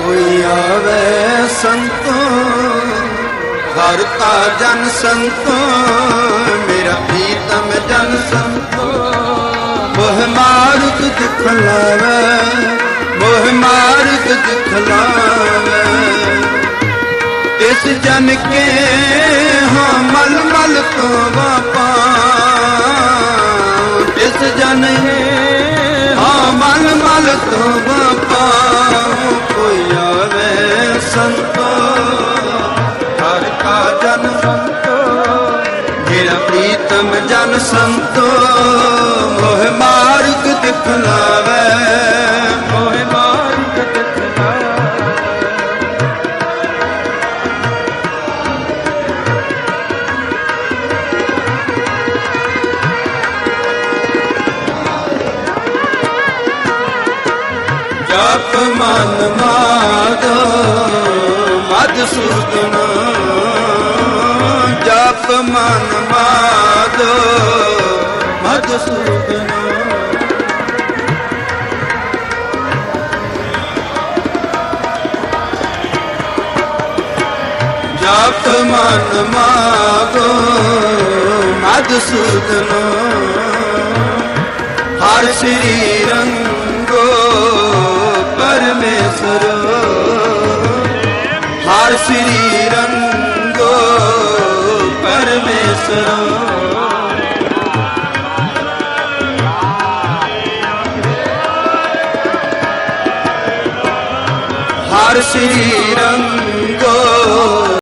ਕੋਈ ਆਵੇ ਸੰਤੋ ਹਰ ਕਾ ਜਨ ਸੰਤੋ, ਮੇਰਾ ਪ੍ਰੀਤਮ ਜਨ ਸੰਤੋ। ਮੋਹ ਮਾਰਗ ਦਿਖਲਾਵੇ ਮੋਹ ਮਾਰਗ ਦਿਖਲਾਵੇ ਇਸ ਜਨ ਕੇ ਹਾਂ ਮਲ ਮਲ ਤੋਂ ਵਾਪਾ ਇਸ ਜਨ ਹਾਂ ਮਲ ਮਲ ਤੋਂ ਵਾਪਾ ਸੰਤੋ, ਹਰ ਕਾ ਜਨ ਸੰਤੋ, ਮੇਰਾ ਪ੍ਰੀਤਮ ਜਨ ਸੰਤੋ, ਮੋਹ ਮਾਰਗ ਦਿਖਲਾਵੇ ਮੋਹ ਮਾਰਗ ਦਿਖਲਾਵੇ ਜਪ ਮਨ ਮਾਦੋ ਮਦ ਜਪ ਮਨ ਮਾਦੋ ਮਦ ਸੁਦਨ ਜਪ ਮਨ ਮਾਦੋ ਮਦ ਸੁਦਨ ਹਰ ਸ੍ਰੀ ਰੰਗੋ ਪਰਮੇਸ਼ਰ। ਹਰ ਸ੍ਰੀ ਰੰਗੋ ਪਰਮੇਸ਼ਰਾ। ਹਰ ਸ੍ਰੀ ਰੰਗੋ